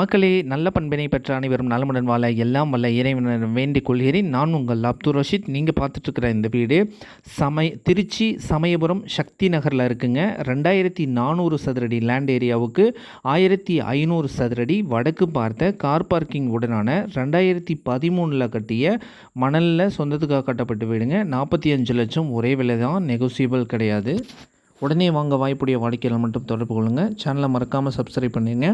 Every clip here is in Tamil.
மக்களே நல்ல பண்பினை பெற்ற அனைவரும் நலமுடன் வாழ எல்லாம் வல்ல இறைவனிடம் வேண்டிக் கொள்கிறேன். நான் உங்கள் அப்துல் ரஷீத். நீங்கள் பார்த்துட்ருக்கிற இந்த வீடு சமய திருச்சி சமயபுரம் சக்தி நகரில் இருக்குங்க. ரெண்டாயிரத்தி நானூறு சதுரடி லேண்ட் ஏரியாவுக்கு ஆயிரத்தி ஐநூறு சதுரடி வடக்கு பார்த்த கார் பார்க்கிங் உடனான ரெண்டாயிரத்தி பதிமூணில் கட்டிய மணலில் சொந்தத்துக்காக கட்டப்பட்டு வீடுங்க. நாற்பத்தி அஞ்சு லட்சம் ஒரே விலை தான் நெகோசியபிள் கிடையாது. உடனே வாங்க வாய்ப்புடைய வாடிக்கையாளர் மட்டும் தொடர்பு கொள்ளுங்கள் சேனலை மறக்காமல் சப்ஸ்கிரைப் பண்ணிடுங்க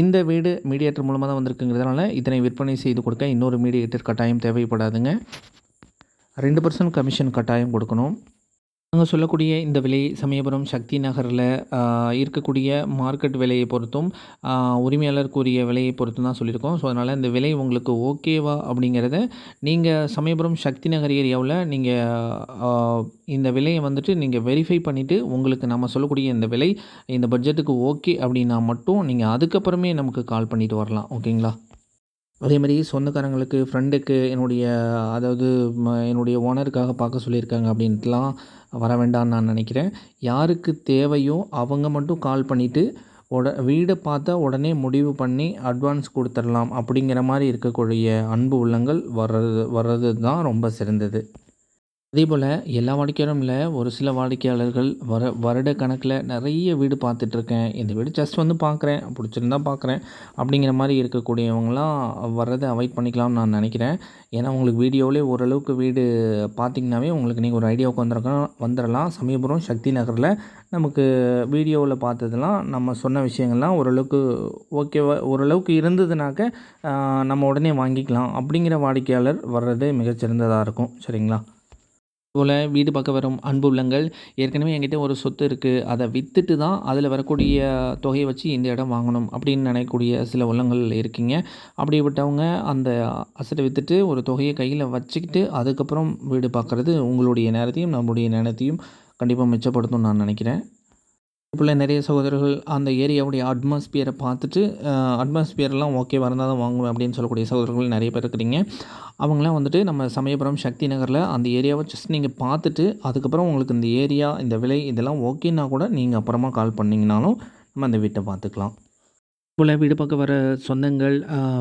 இந்த வீடு மீடியேட்டர் மூலமாக தான் வந்திருக்குங்கிறதுனால இதனை விற்பனை செய்து கொடுக்க இன்னொரு மீடியேட்டர் கட்டாயம் தேவைப்படாதுங்க. ரெண்டு பர்சன்ட் கமிஷன் கட்டாயம் கொடுக்கணும். நாங்கள் சொல்லக்கூடிய இந்த விலை சமயபுரம் சக்தி நகரில் இருக்கக்கூடிய மார்க்கெட் விலையை பொறுத்தும் உரிமையாளர் கூறிய விலையை பொறுத்தும் தான் சொல்லியிருக்கோம். ஸோ அதனால் இந்த விலை உங்களுக்கு ஓகேவா அப்படிங்கிறத நீங்கள் சமயபுரம் சக்தி நகர் ஏரியாவில் நீங்கள் இந்த விலையை வந்துட்டு நீங்கள் வெரிஃபை பண்ணிவிட்டு உங்களுக்கு நம்ம சொல்லக்கூடிய இந்த விலை இந்த பட்ஜெட்டுக்கு ஓகே அப்படின்னா மட்டும் நீங்கள் அதுக்கப்புறமே நமக்கு கால் பண்ணிவிட்டு வரலாம். ஓகேங்களா அதே மாதிரி சொந்தக்காரங்களுக்கு ஃப்ரெண்டுக்கு என்னுடைய அதாவது என்னுடைய ஓனருக்காக பார்க்க சொல்லியிருக்காங்க அப்படின்ட்டுலாம் வர வேண்டாம்னு நான் நினைக்கிறேன். யாருக்கு தேவையோ அவங்க மட்டும் கால் பண்ணிவிட்டு உட வீடை பார்த்தா உடனே முடிவு பண்ணி அட்வான்ஸ் கொடுத்துடலாம் அப்படிங்கிற மாதிரி இருக்கக்கூடிய அன்பு உள்ளங்கள் வர்றது வர்றது தான் ரொம்ப சிறந்தது. அதேபோல் எல்லா வாடிக்கையாளரும் இல்லை ஒரு சில வாடிக்கையாளர்கள் வர வருட கணக்கில் நிறைய வீடு பார்த்துட்ருக்கேன். இந்த வீடு ஜஸ்ட் வந்து பார்க்குறேன் பிடிச்சிருந்தா பார்க்குறேன். அப்படிங்கிற மாதிரி இருக்கக்கூடியவங்களாம் வர்றதை அவாய்ட் பண்ணிக்கலாம்னு நான் நினைக்கிறேன். ஏன்னா உங்களுக்கு வீடியோவிலே ஓரளவுக்கு வீடு பார்த்திங்கனாவே உங்களுக்கு நீங்கள் ஒரு ஐடியாவுக்கு வந்துருக்கோம் வந்துடலாம். சமயபுரம் சக்தி நகரில் நமக்கு வீடியோவில் பார்த்ததுலாம் நம்ம சொன்ன விஷயங்கள்லாம் ஓரளவுக்கு ஓகேவா ஓரளவுக்கு இருந்ததுனாக்க நம்ம உடனே வாங்கிக்கலாம். அப்படிங்கிற வாடிக்கையாளர் வர்றது மிகச்சிறந்ததாக இருக்கும். சரிங்களா? போல் வீடு பார்க்க வரும் அன்பு உள்ளங்கள். ஏற்கனவே என்கிட்ட ஒரு சொத்து இருக்குது அதை விற்றுட்டு தான் அதில் வரக்கூடிய தொகையை வச்சு இந்த இடம் வாங்கணும் அப்படின்னு நினைக்கக்கூடிய சில உள்ளங்கள் இருக்கீங்க. அப்படிப்பட்டவங்க அந்த அசட்டை விற்றுட்டு ஒரு தொகையை கையில் வச்சுக்கிட்டு அதுக்கப்புறம் வீடு பார்க்குறது உங்களுடைய நேரத்தையும் நம்முடைய நேரத்தையும் கண்டிப்பாக மிச்சப்படுத்தும் நான் நினைக்கிறேன். இப்போ நிறைய சகோதரர்கள் அந்த ஏரியாவுடைய அட்மாஸ்பியரை பார்த்துட்டு அட்மாஸ்பியர்லாம் ஓகே வரந்தால் தான் வாங்குவேன் அப்படின்னு சொல்லக்கூடிய சகோதரர்கள் நிறைய பேர் இருக்கிறீங்க. அவங்களாம் வந்துட்டு நம்ம சமயபுரம் சக்தி நகரில் அந்த ஏரியாவை ஜஸ்ட் நீங்கள் பார்த்துட்டு அதுக்கப்புறம் உங்களுக்கு இந்த ஏரியா இந்த விலை இதெல்லாம் ஓகேன்னா கூட நீங்கள் அப்புறமா கால் பண்ணிங்கனாலும் நம்ம அந்த வீட்டை பார்த்துக்கலாம். போல் வீடு பார்க்க வர சொந்தங்கள்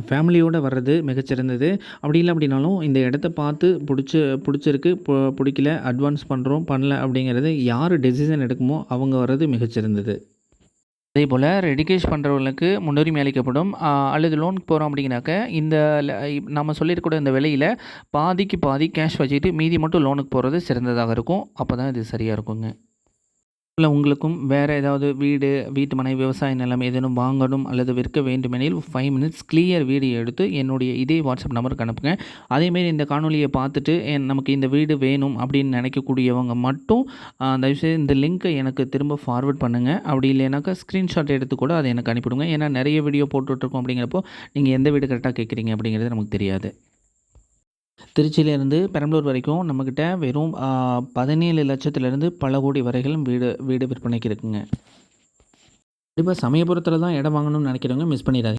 ஃபேமிலியோடு வர்றது மிகச்சிறந்தது. அப்படி இல்லை அப்படின்னாலும் இந்த இடத்த பார்த்து பிடிச்சி பிடிச்சிருக்கு பிடிக்கல அட்வான்ஸ் பண்ணுறோம் பண்ணல அப்படிங்கிறது யார் டெசிஷன் எடுக்குமோ அவங்க வர்றது மிகச்சிறந்தது. அதே போல் ரெடிகேஷ் பண்ணுறவங்களுக்கு முன்னுரிமை அளிக்கப்படும். அல்லது லோனுக்கு போகிறோம் அப்படிங்கனாக்க இந்த நம்ம சொல்லியிருக்கூட இந்த விலையில் பாதிக்கு பாதி கேஷ் வச்சுட்டு மீதி மட்டும் லோனுக்கு போகிறது சிறந்ததாக இருக்கும். அப்போ தான் இது சரியாக இருக்குங்க. இல்லை உங்களுக்கும் வேறு ஏதாவது வீடு வீட்டு மனை விவசாய நிலம் ஏதேனும் வாங்கணும் அல்லது விற்க வேண்டுமெனில் ஃபைவ் மினிட்ஸ் கிளியர் வீடியோ எடுத்து என்னுடைய இதே வாட்ஸ்அப் நம்பருக்கு அனுப்புங்க. அதேமாரி இந்த காணொலியை பார்த்துட்டு நமக்கு இந்த வீடு வேணும்? அப்படின்னு நினைக்கக்கூடியவங்க மட்டும் தயவுசெய்து இந்த லிங்க்கை எனக்கு திரும்ப ஃபார்வர்ட் பண்ணுங்கள் அப்படி இல்லைனாக்கா ஸ்க்ரீன்ஷாட் எடுத்து கூட அதை எனக்கு அனுப்பிவிடுங்க. ஏன்னா நிறைய வீடியோ போட்டுட்ருக்கோம் அப்படிங்கிறப்போ நீங்கள் எந்த வீடு கரெக்டாக கேட்குறீங்க அப்படிங்கிறது நமக்கு தெரியாது. திருச்சியிலேருந்து பெரம்பலூர் வரைக்கும் நம்மக்கிட்ட வெறும் பதினேழு லட்சத்துலேருந்து பல கோடி வரைகளும் வீடு வீடு விற்பனைக்கு இருக்குங்க. கண்டிப்பாக சமயபுரத்தில் தான் இடம் வாங்கணும்னு நினைக்கிறவங்க மிஸ் பண்ணிடாதீங்க.